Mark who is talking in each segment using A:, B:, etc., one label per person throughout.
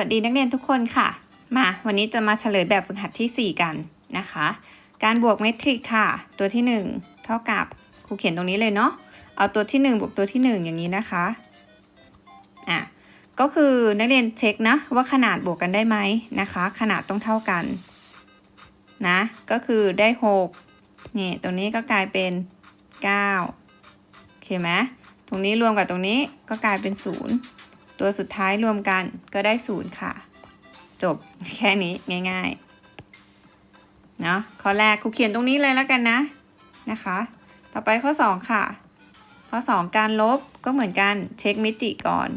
A: วัสดีนักเรียนทุกคนค่ะ มาวันนี้จะมาเฉลยแบบฝึกหัดที่ 4 กันนะคะ การบวกเมทริกค่ะ ตัวที่ 1 เท่ากับครูเขียนตรงนี้เลยเนาะเอาตัวที่ 1 บวกตัวที่ 1 อย่างนี้นะคะอะก็คือนักเรียนเช็คนะว่าขนาดบวกกันได้ไหมนะคะ ขนาดต้องเท่ากันนะก็คือได้6นี่ตรงนี้ก็กลายเป็น9โอเคไหมตรงนี้รวมกับตรงนี้ก็กลายเป็น 0 ตัวสุดท้ายรวมกันก็ได้0ค่ะ จบแค่นี้ง่ายๆ เนาะข้อแรกครูเขียนตรงนี้เลยแล้วกันนะนะคะ ต่อไปข้อ 2 ค่ะ ข้อ 2 การลบก็เหมือนกันเช็คมิติก่อน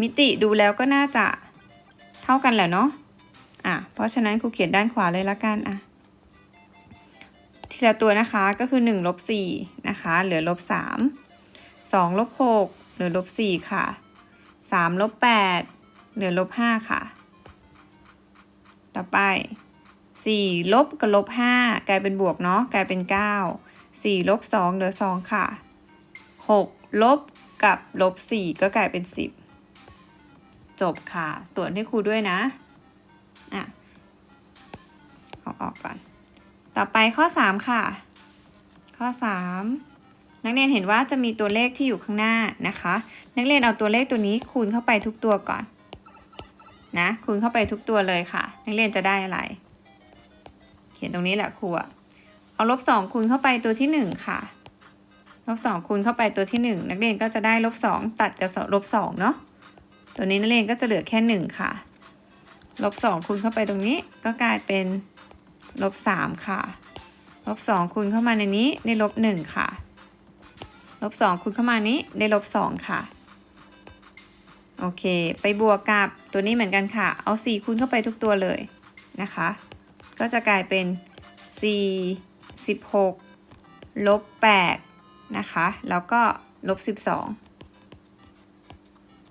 A: มิติดูแล้วก็น่าจะเท่ากันแหละเนาะอะเพราะฉะนั้นครูเขียนด้านขวาเลยละกันอะทีละตัวนะคะก็คือ1ลบ4นะคะ เหลือลบ3 2ลบ6เหลือลบ4ค่ะ 3ลบ8เหลือลบ5ค่ะ ต่อไป 4 ลบกับลบ5กลายเป็นบวกเนาะกลายเป็น 9 4ลบ2เหลือ 2 ค่ะ 6 ลบกับลบ4ก็กลายเป็น 10 จบค่ะตรวจให้ครูด้วยนะอะเอาออกก่อน ต่อไปข้อ 3 ค่ะ ข้อ 3 นักเรียนเห็นว่าจะมีตัวเลขที่อยู่ข้างหน้านะคะ นักเรียนเอาตัวเลขตัวนี้คูณเข้าไปทุกตัวก่อนนะคูณเข้าไปทุกตัวเลยค่ะ นักเรียนจะได้อะไร เขียนตรงนี้แหละครูอะเอาลบสองคูณเข้าไปตัวที่หนึ่งค่ะลบสองคูณเข้าไปตัวที่หนึ่งนักเรียนก็จะได้ลบสองตัดกับลบสองเนาะตัวนี้นักเรียนก็จะเหลือแค่หนึ่งค่ะลบสองคูณเข้าไปตรงนี้ก็กลายเป็นลบสามค่ะลบสองคูณเข้ามาในนี้ได้ลบหนึ่งค่ะ ลบสองคูณเข้ามานี้ได้ลบสองค่ะ โอเค ไปบวกกับตัวนี้เหมือนกันค่ะ เอาสี่คูณเข้าไปทุกตัวเลยนะคะ ก็จะกลายเป็นสี่สิบหกลบแปดนะคะ แล้วก็ลบสิบสอง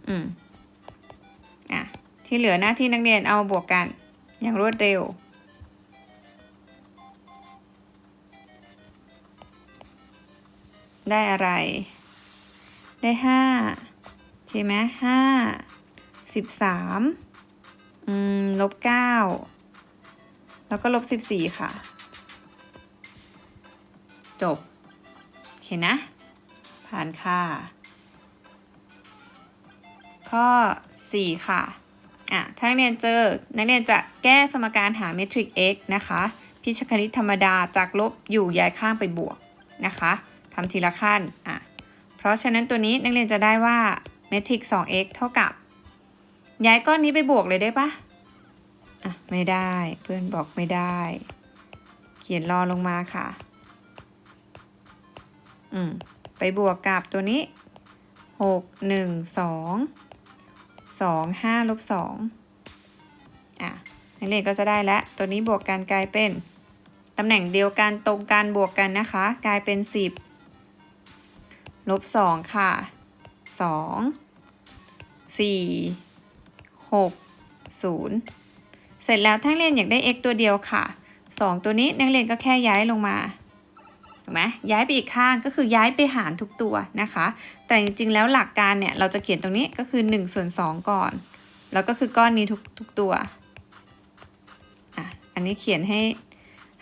A: อืม อะ ที่เหลือหน้าที่นักเรียนเอาบวกกันอย่างรวดเร็ว ได้อะไร ได้ห้าใช่ไหมห้าสิบสามอืมลบเก้าแล้วก็ลบสิบสี่ค่ะ จบ โอเคนะ ผ่านค่ะ ข้อ4ค่ะอะถ้านักเรียนเจอ นักเรียนจะแก้สมการหาเมทริก x นะคะ พิชคณิตธรรมดาจากลบอยู่ย้ายข้างไปบวกนะคะ ทำทีละขั้นอะเพราะฉะนั้นตัวนี้นักเรียนจะได้ว่าเมทริก 2x เท่ากับ ย้ายก้อนนี้ไปบวกเลยได้ปะอะไม่ได้เพื่อนบอกไม่ได้ เขียนรอลงมาค่ะอืมไปบวกกับตัวนี้หกหนึ่งสองสองห้าลบสองอะนักเรียนก็จะได้แล้วตัวนี้บวกกันกลายเป็นตำแหน่งเดียวกันตรงกันบวกกันนะคะ กลายเป็นสิบ ลบสองค่ะสองสี่หกศูนย์เสร็จแล้วถ้านักเรียนอยากได้ x ตัวเดียวค่ะสองตัวนี้นักเรียนก็แค่ย้ายลงมาถูกไหมย้ายไปอีกข้างก็คือย้ายไปหารทุกตัวนะคะ แต่จริงๆแล้วหลักการเนี่ยเราจะเขียนตรงนี้ก็คือ1ส่วน2ก่อน แล้วก็คือก้อนนี้ทุกทุกตัวอะอันนี้เขียนให้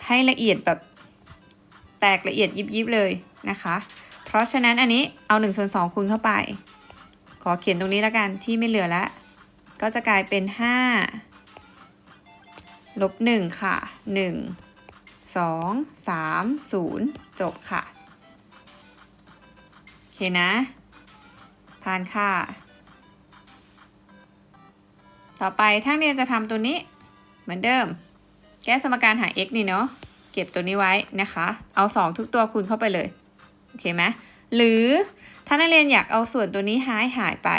A: ให้ละเอียดแบบแตกละเอียดยิบๆเลยนะคะ ราะฉะนั้นอันนี้เอา1ส่วน2คูณเข้าไป ขอเขียนตรงนี้แล้วกันที่ไม่เหลือแล้ว ก็จะกลายเป็น 5 ลบ 1 ค่ะ1สองสามศูนย์จบค่ะ โอเคนะ ผ่านค่ะ ต่อไปถ้าเรียนจะทำตัวนี้เหมือนเดิม แก้สมการหา x นี่เนาะ เก็บตัวนี้ไว้นะคะ เอา 2 ทุกตัวคูณเข้าไปเลย อเคไหมหรือถ้านักเรียนอยากเอาส่วนตัวนี้หายหายไป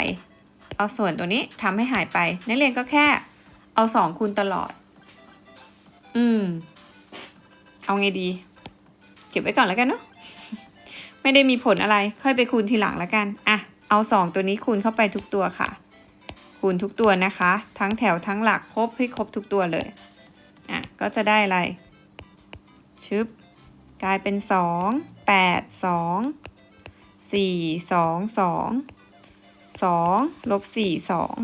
A: เอาส่วนตัวนี้ทำให้หายไป นักเรียนก็แค่เอา2คูณตลอด อืม เอาไงดี เก็บไว้ก่อนแล้วกันเนาะไม่ได้มีผลอะไร ค่อยไปคูณทีหลังแล้วกัน อะ เอาสองตัวนี้คูณเข้าไปทุกตัวค่ะ คูณทุกตัวนะคะ ทั้งแถวทั้งหลักครบให้ครบทุกตัวเลย อะ ก็จะได้อะไร ชึบ กลายเป็นสอง แปดสองสี่สองสองสองลบสี่สอง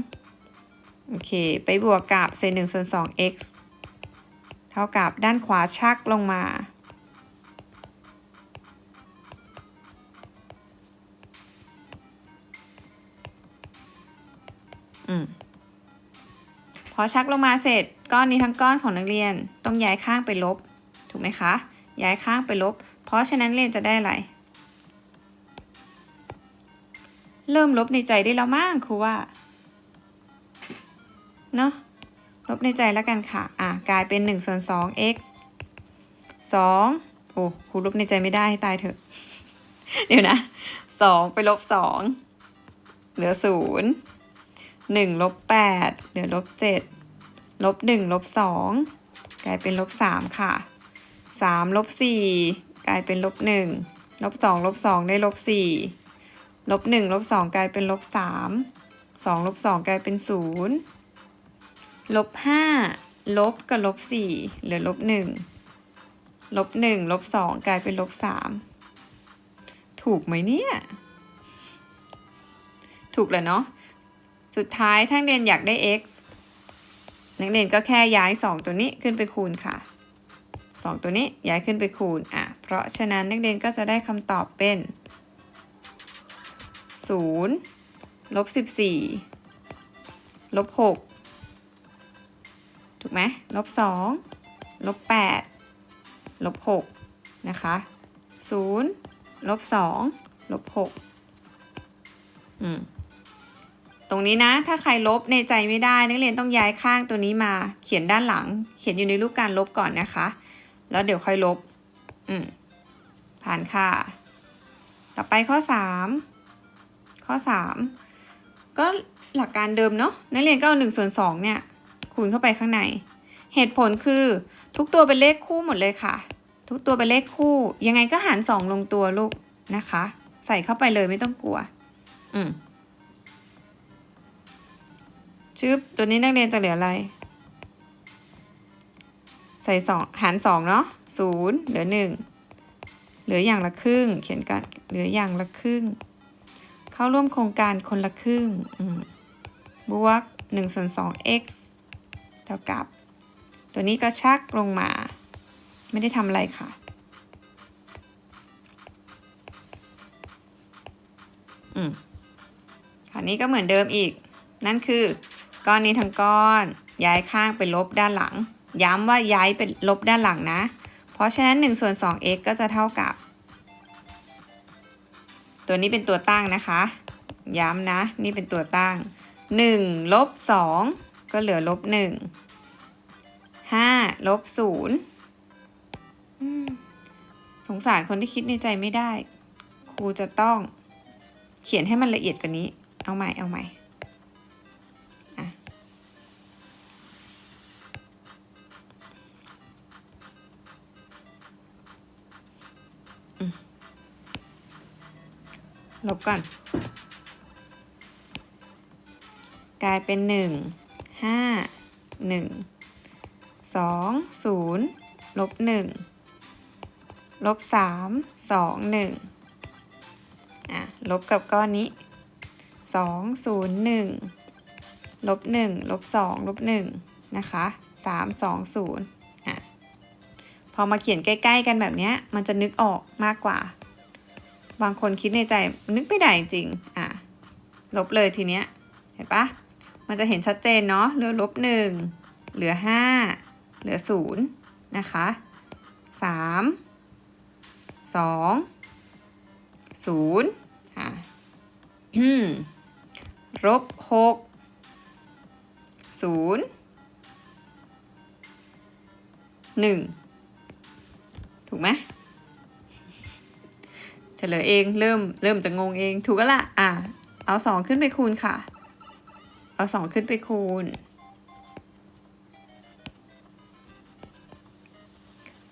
A: โอเค ไปบวกกับเศษหนึ่งส่วนสอง x เท่ากับด้านขวาชักลงมา อืม พอชักลงมาเสร็จก้อนนี้ทั้งก้อนของนักเรียนต้องย้ายข้างไปลบ ถูกไหมคะ ย้ายข้างไปลบ ราะฉะนั้นเรนจะได้อะไร เริ่มลบในใจได้แล้วมั้งครูว่า เนาะลบในใจแล้วกันค่ะ อะ กลายเป็น1ส่วน2 x 2โอ้ครูลบในใจไม่ได้ให้ตายเถอะ เดี๋ยวนะ 2 ไปลบ 2 เหลือ 0 1 ลบ 8 เหลือลบ 7 ลบ 1 ลบ 2 กลายเป็นลบ 3 ค่ะ 3 ลบ 4 กลายเป็นลบ1ลบ2ลบ2ได้ลบ4ลบ1ลบ2กลายเป็นลบ3 2ลบ2กลายเป็น0ลบ5ลบกับลบ4เหลือลบ1ลบ1ลบ2กลายเป็นลบ3ถูกไหมเนี่ย ถูกแล้วเนาะสุดท้ายถ้านเรียนอยากได้ x นักเรียนก็แค่ย้าย 2 ตัวนี้ขึ้นไปคูณค่ะ 2 ตัวนี้ย้ายขึ้นไปคูณอะเพราะฉะนั้นนักเรียนก็จะได้คำตอบเป็น 0 ลบ 14 ลบ 6 ถูกไหมลบ 2 ลบ 8 ลบ 6 นะคะ 0 ลบ 2 ลบ 6 อืมตรงนี้นะ ถ้าใครลบในใจไม่ได้ นักเรียนต้องย้ายข้างตัวนี้มา เขียนด้านหลัง เขียนอยู่ในรูปการลบก่อนนะคะ แล้วเดี๋ยวค่อยลบ อืม ผ่านค่ะ ต่อไปข้อสามข้อสามก็หลักการเดิมเนาะ นักเรียนก็เอาหนึ่งส่วนสองเนี่ย คูณเข้าไปข้างใน เหตุผลคือทุกตัวเป็นเลขคู่หมดเลยค่ะ ทุกตัวเป็นเลขคู่ ยังไงก็หารสองลงตัวลูกนะคะ ใส่เข้าไปเลยไม่ต้องกลัว อืมชึบตัวนี้นักเรียนจะเหลืออะไร ใส่สองหารสองเนาะศูนย์เหลือหนึ่งเหลืออย่างละครึ่ง เขียนกันเหลืออย่างละครึ่ง เข้าร่วมโครงการคนละครึ่งบวกหนึ่งส่วนสอง x เท่ากับ ตัวนี้ก็ชักลงมา ไม่ได้ทำอะไรค่ะ อืมคราวนี้ก็เหมือนเดิมอีก นั่นคือ ก้อนนี้ทั้งก้อน ย้ายข้างไปลบด้านหลัง ย้ำว่าย้ายไปลบด้านหลังนะ เพราะฉะนั้น1ส่วน 2 x ก็จะเท่ากับ ตัวนี้เป็นตัวตั้งนะคะ ย้ำนะ นี่เป็นตัวตั้ง 1 ลบ 2 ก็เหลือลบ 1 5 ลบ 0 สงสารคนที่คิดในใจไม่ได้ ครูจะต้องเขียนให้มันละเอียดกว่านี้ เอาใหม่ เอาใหม่ ลบก่อน กลายเป็นหนึ่งห้าหนึ่งสองศูนย์ลบหนึ่งลบสามสองหนึ่งอะลบกับก้อนนี้สองศูนย์หนึ่งลบหนึ่งลบสองลบหนึ่งนะคะสามสองศูนย์อะพอมาเขียนใกล้ ๆ กันแบบเนี้ยมันจะนึกออกมากกว่า บางคนคิดในใจนึกไม่ได้จริง อะ ลบเลยทีเนี้ย เห็นปะมันจะเห็นชัดเจนเนาะเหลือลบหนึ่งเหลือห้าเหลือศูนย์นะคะสามสองศูนย์อะลบหกศูนย์หนึ่งถูกไหม ฉลยเองเริ่มเริ่มจะงงเองถูกแล้วล่ะอะเอาสองขึ้นไปคูณค่ะ เอาสองขึ้นไปคูณ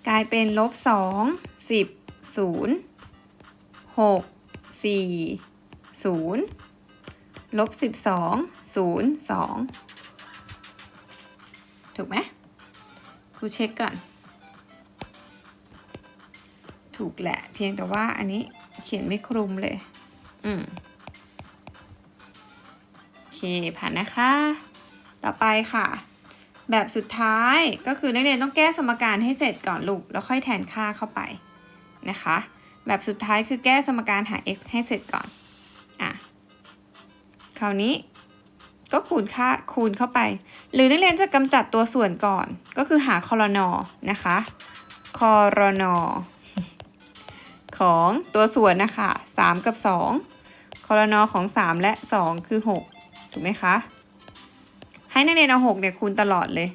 A: กลายเป็นลบสองสิบศูนย์หกสี่ศูนย์ลบสิบสองศูนย์สองถูกไหมครูเช็คก่อน ถูกแหละ เพียงแต่ว่าอันนี้ เขียนไม่คลุมเลย อืม โอเค ผ่านนะคะ ต่อไปค่ะ แบบสุดท้ายก็คือนักเรียนต้องแก้สมการให้เสร็จก่อนลูก แล้วค่อยแทนค่าเข้าไปนะคะ แบบสุดท้ายคือแก้สมการหา x ให้เสร็จก่อน อะ คราวนี้ก็คูณค่าคูณเข้าไป หรือนักเรียนจะกำจัดตัวส่วนก่อน ก็คือหาคอรนอนะคะคอรนอ ของตัวส่วนนะคะ 3 กับ 2 คอรนอของ 3 และ 2 คือ 6 ถูกไหมคะ ให้นักเรียนเอา 6 เนี่ยคูณตลอดเลย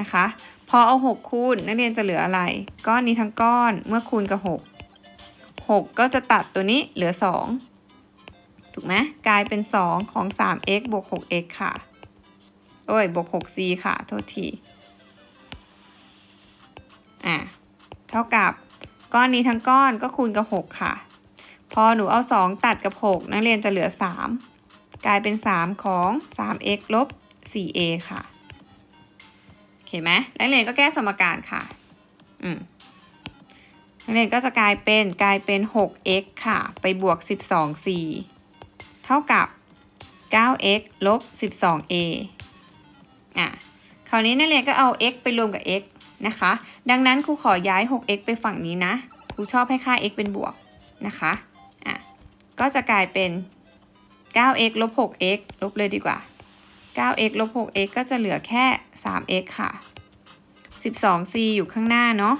A: นะคะ พอเอา 6 คูณนักเรียนจะเหลืออะไร ก้อนนี้ทั้งก้อนเมื่อคูณกับ 6 6 ก็จะตัดตัวนี้เหลือ 2 ถูกไหมกลายเป็น 2 ของ 3x บวก 6x ค่ะ โอ้ยบวก 6c ค่ะ โทษที อะ เท่ากับ ก้อนนี้ทั้งก้อนก็คูณกับ 6 ค่ะ พอหนูเอา 2 ตัดกับ 6 นักเรียนจะเหลือ 3 กลายเป็น 3 ของ 3x ลบ 4a ค่ะโอเคไหมนักเรียนก็แก้สมการค่ะ อืมนักเรียนก็จะกลายเป็นกลายเป็น 6x ค่ะ ไปบวก 12c เท่ากับ 9x ลบ 12a อะ คราวนี้นักเรียนก็เอา x ไปรวมกับ x นะคะ ดังนั้นครูขอย้าย 6x ไปฝั่งนี้นะ ครูชอบให้ค่า x เป็นบวกนะคะอะก็จะกลายเป็น 9x ลบ 6x ลบเลยดีกว่า 9x ลบ 6x ก็จะเหลือแค่ 3x ค่ะ 12c อยู่ข้างหน้าเนาะ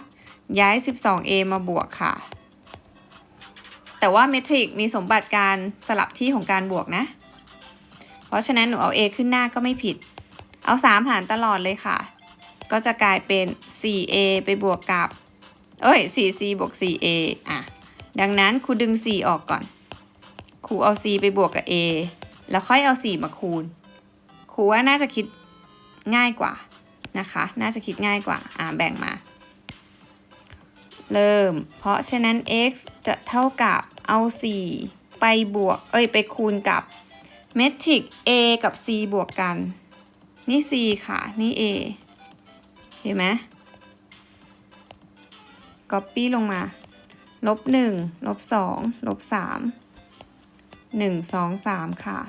A: ย้าย 12a มาบวกค่ะ แต่ว่าเมทริกมีสมบัติการสลับที่ของการบวกนะ เพราะฉะนั้นหนูเอา a ขึ้นหน้าก็ไม่ผิด เอา 3 หารตลอดเลยค่ะ ก็จะกลายเป็น 4a ไปบวกกับ เอ้ย 4c บวก 4a อะ ดังนั้นครูดึง 4 ออกก่อน ครูเอา c ไปบวกกับ a แล้วค่อยเอา 4 มาคูณ ครูว่าน่าจะคิดง่ายกว่านะคะ น่าจะคิดง่ายกว่า อ่าแบ่งมา เริ่ม เพราะฉะนั้น x จะเท่ากับเอา 4 ไปบวก เอ้ย ไปคูณกับเมทริก a กับ c บวกกัน นี่ c ค่ะ นี่ a เห็นไหม copy ลงมา ลบหนึ่งลบสองลบสามหนึ่งสองสามค่ะ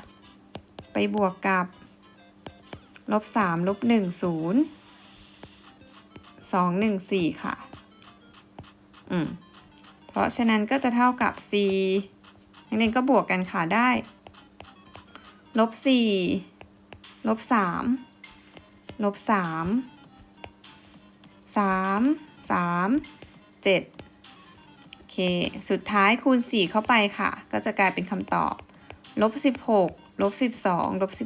A: ไปบวกกับ ลบสามลบหนึ่งศูนย์สองหนึ่งสี่ค่ะ อืม เพราะฉะนั้นก็จะเท่ากับ c นักเรียนก็บวกกันค่ะได้ ลบสี่ลบสามลบสาม สามสามเจ็ดโอเค สุดท้ายคูณ 4 เข้าไปค่ะ ก็จะกลายเป็นคำตอบลบ16ลบ12ลบ12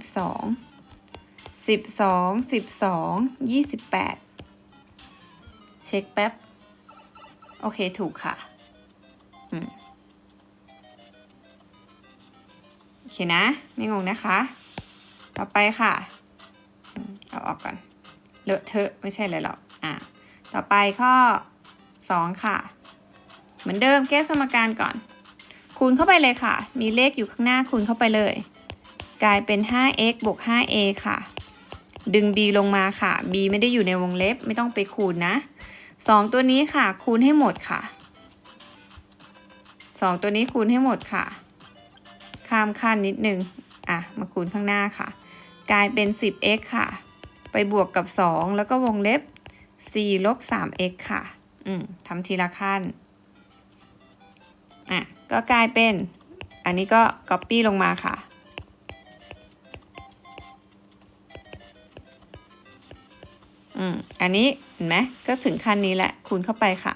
A: 12 12 28 เช็คแป๊บ โอเคถูกค่ะโอเคนะ ไม่งงนะคะ ต่อไปค่ะ เอาออกก่อน เลอะเทอะ ไม่ใช่เลยหรอก อะ ต่อไปข้อ 2 ค่ะ เหมือนเดิมแก้สมการก่อน คูณเข้าไปเลยค่ะ มีเลขอยู่ข้างหน้าคูณเข้าไปเลย กลายเป็น 5x บวก 5a ค่ะ ดึง b ลงมาค่ะ b ไม่ได้อยู่ในวงเล็บไม่ต้องไปคูณนะ 2 ตัวนี้ค่ะ คูณให้หมดค่ะ 2 ตัวนี้คูณให้หมดค่ะ ข้ามขั้นนิดนึงอะมาคูณข้างหน้าค่ะ กลายเป็น 10x ค่ะ ไปบวกกับ 2 แล้วก็วงเล็บ 4ลบ 3x ค่ะ อืมทำทีละขั้น อะ ก็กลายเป็น อันนี้ก็ copy ลงมาค่ะ อืม อันนี้เห็นไหมก็ถึงขั้นนี้แหละ คูณเข้าไปค่ะ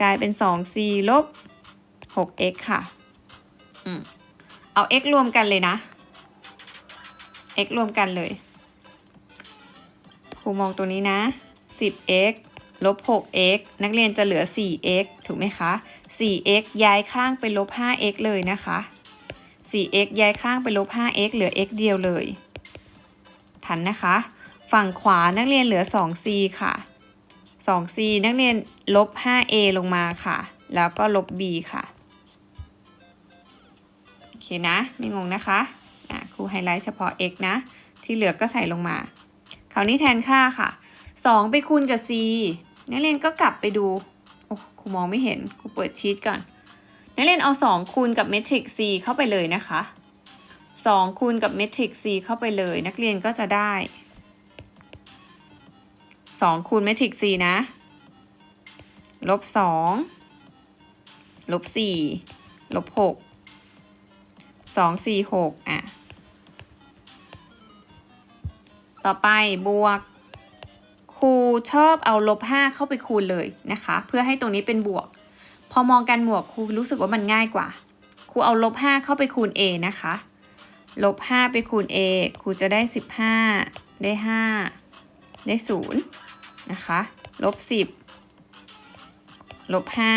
A: กลายเป็น 2c ลบ 6x ค่ะ อืม เอา x รวมกันเลยนะ x รวมกันเลย ครูมองตัวนี้นะ 10x ลบ 6x นักเรียนจะเหลือ 4x ถูกไหมคะ 4x ย้ายข้างไปลบ 5x เลยนะคะ 4x ย้ายข้างไปลบ 5x เหลือ x เดียวเลย ทันนะคะ ฝั่งขวานักเรียนเหลือ 2c ค่ะ 2c นักเรียนลบ 5a ลงมาค่ะ แล้วก็ลบ b ค่ะโอเคนะ ไม่งงนะคะอะครูไฮไลท์เฉพาะ x นะ ที่เหลือก็ใส่ลงมา คราวนี้แทนค่าค่ะ 2 ไปคูณกับ c นักเรียนก็กลับไปดูโอ้ครูมองไม่เห็นครูเปิดชีตก่อน นักเรียนเอา 2 คูณกับเมทริก c เข้าไปเลยนะคะสองคูณกับเมทริกซ์ c เข้าไปเลย นักเรียนก็จะได้สองคูณเมทริกซ์ c นะลบสองลบสี่ลบหกสองสี่หกอะ ต่อไปบวก รูชอบเอาลบห้าเข้าไปคูณเลยนะคะ เพื่อให้ตรงนี้เป็นบวก พอมองกันบวกครูรู้สึกว่ามันง่ายกว่า ครูเอาลบห้าเข้าไปคูณ a นะคะ ลบห้าไปคูณ a ครูจะได้สิบห้าได้ห้าได้ศูนย์นะคะ ลบสิบลบห้า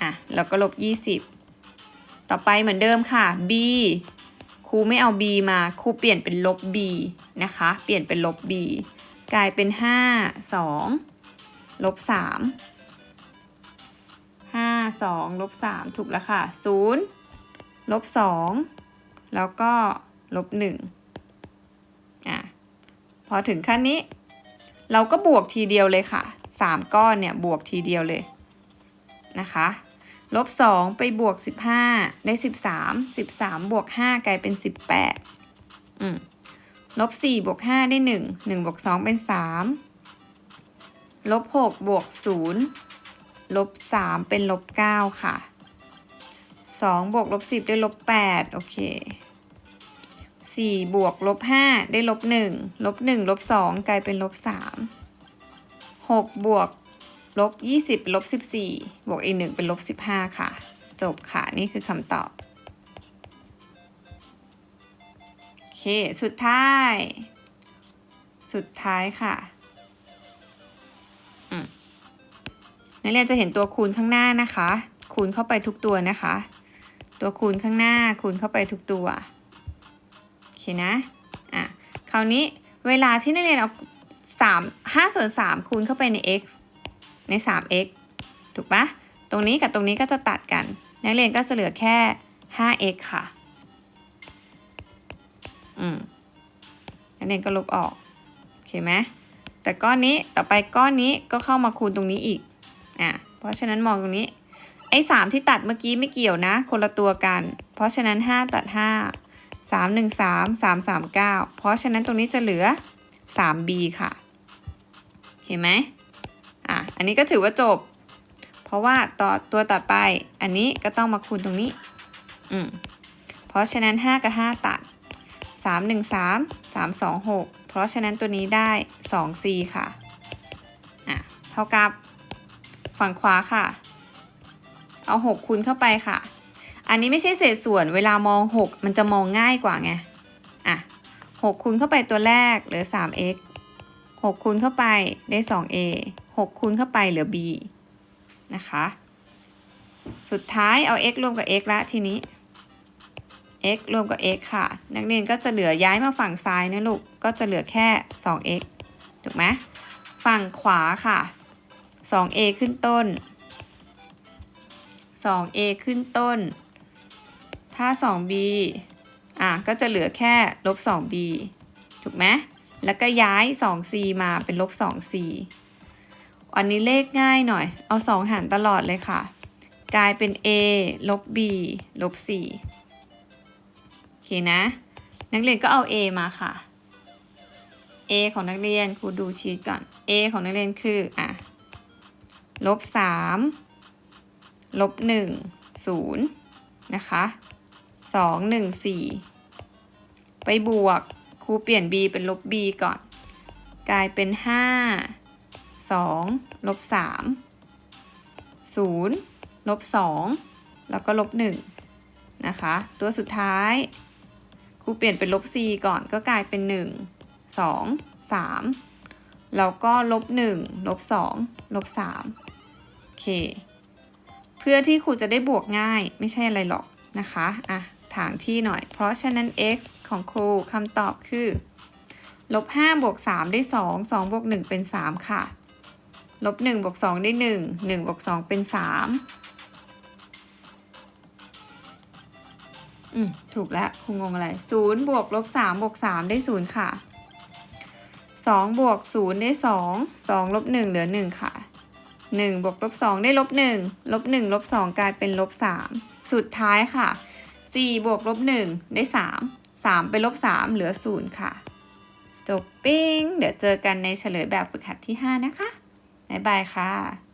A: อะ แล้วก็ลบยี่สิบต่อไปเหมือนเดิมค่ะ b ครูไม่เอา b มา ครูเปลี่ยนเป็นลบ b นะคะ เปลี่ยนเป็นลบ b กลายเป็นห้าสองลบสามห้าสองลบสามถูกแล้วค่ะศูนย์ลบสองแล้วก็ลบหนึ่งอะพอถึงขั้นนี้ เราก็บวกทีเดียวเลยค่ะสามก้อนเนี่ยบวกทีเดียวเลยนะคะลบสองไปบวกสิบห้าได้สิบสามสิบสามบวกห้ากลายเป็นสิบแปดอืม ลบสี่บวกห้าได้หนึ่งหนึ่งบวกสองเป็นสามลบหกบวกศูนย์ลบสามเป็นลบเก้าค่ะสองบวกลบสิบได้ลบแปดโอเคสี่บวกลบห้าได้ลบหนึ่งลบหนึ่งลบสองกลายเป็นลบสามหกบวกลบยี่สิบลบสิบสี่บวกอีกหนึ่งเป็นลบสิบห้าค่ะ จบค่ะ นี่คือคำตอบ เค สุดท้าย สุดท้ายค่ะนักเรียนจะเห็นตัวคูณข้างหน้านะคะ คูณเข้าไปทุกตัวนะคะ ตัวคูณข้างหน้า คูณเข้าไปทุกตัว โอเคนะ อะ คราวนี้เวลาที่นักเรียนเอาสามห้าส่วนสามคูณเข้าไปใน x ใน 3x ถูกปะตรงนี้กับตรงนี้ก็จะตัดกัน นักเรียนก็จะเหลือแค่ 5x ค่ะ อืมนักเรียนก็ลบออกโอเคไหมแต่ก้อนนี้ต่อไปก้อนนี้ก็เข้ามาคูณตรงนี้อีกอะเพราะฉะนั้นมองตรงนี้ไอ้สามที่ตัดเมื่อกี้ไม่เกี่ยวนะ คนละตัวกัน เพราะฉะนั้น 5 ตัด 5 3 1 3 3 3 9 เพราะฉะนั้นตรงนี้จะเหลือ 3b ค่ะ เห็นไหมอะ อันนี้ก็ถือว่าจบ เพราะว่าต่อตัวต่อไป อันนี้ก็ต้องมาคูณตรงนี้ อืม เพราะฉะนั้น 5 กับ 5 ตัด 3 1 3 3 2 6 เพราะฉะนั้นตัวนี้ได้ 2c ค่ะ อะ เท่ากับฝั่งขวาค่ะ เอา 6คูณเข้าไปค่ะ อันนี้ไม่ใช่เศษส่วนเวลามอง 6 มันจะมองง่ายกว่าไง อะ 6คูณเข้าไปตัวแรกเหลือ 3x 6คูณเข้าไปได้ 2a 6คูณเข้าไปเหลือ b นะคะ สุดท้ายเอา x รวมกับ x ละทีนี้ x รวมกับ x ค่ะ นักเรียนก็จะเหลือย้ายมาฝั่งซ้ายนะลูก ก็จะเหลือแค่ 2x ถูกไหมฝั่งขวาค่ะ 2a ขึ้นต้น 2a ขึ้นต้น ถ้า 2b อะ ก็จะเหลือแค่ลบ 2b ถูกไหมแล้วก็ย้าย 2c มาเป็นลบ 2c อันนี้เลขง่ายหน่อย เอา 2 หารตลอดเลยค่ะ กลายเป็น a ลบ b ลบ 4 นะ นักเรียนก็เอา a มาค่ะ a ของนักเรียนครูดูชีตก่อน a ของนักเรียนคืออะลบ3ลบ1 0นะคะ2 1 4ไปบวกครูเปลี่ยน b เป็นลบ b ก่อน กลายเป็น5 2ลบ3 0ลบ2แล้วก็ลบ1นะคะ ตัวสุดท้าย ครูเปลี่ยนเป็นลบ c ก่อนก็กลายเป็น 1 2 3 แล้วก็ลบ1ลบ2ลบ3โอเค เพื่อที่ครูจะได้บวกง่ายไม่ใช่อะไรหรอกนะคะอะถางที่หน่อย เพราะฉะนั้น x ของครูคำตอบคือลบ5บวก3ได้ 2 2บวก1เป็น 3 ค่ะ ลบ1บวก2ได้ 1 1บวก2เป็น 3 อืมถูกแล้วคงงงอะไร0บวกลบ3บวก3ได้0ค่ะ2บวก0ได้2 2ลบ1เหลือ1ค่ะ1บวกลบ2ได้ลบ1ลบ1ลบ2กลายเป็นลบ3สุดท้ายค่ะ4บวกลบ1ได้3 3ไปลบ3เหลือ0ค่ะ จบปิ้ง เดี๋ยวเจอกันในเฉลยแบบฝึกหัดที่5นะคะ บ๊ายบายค่ะ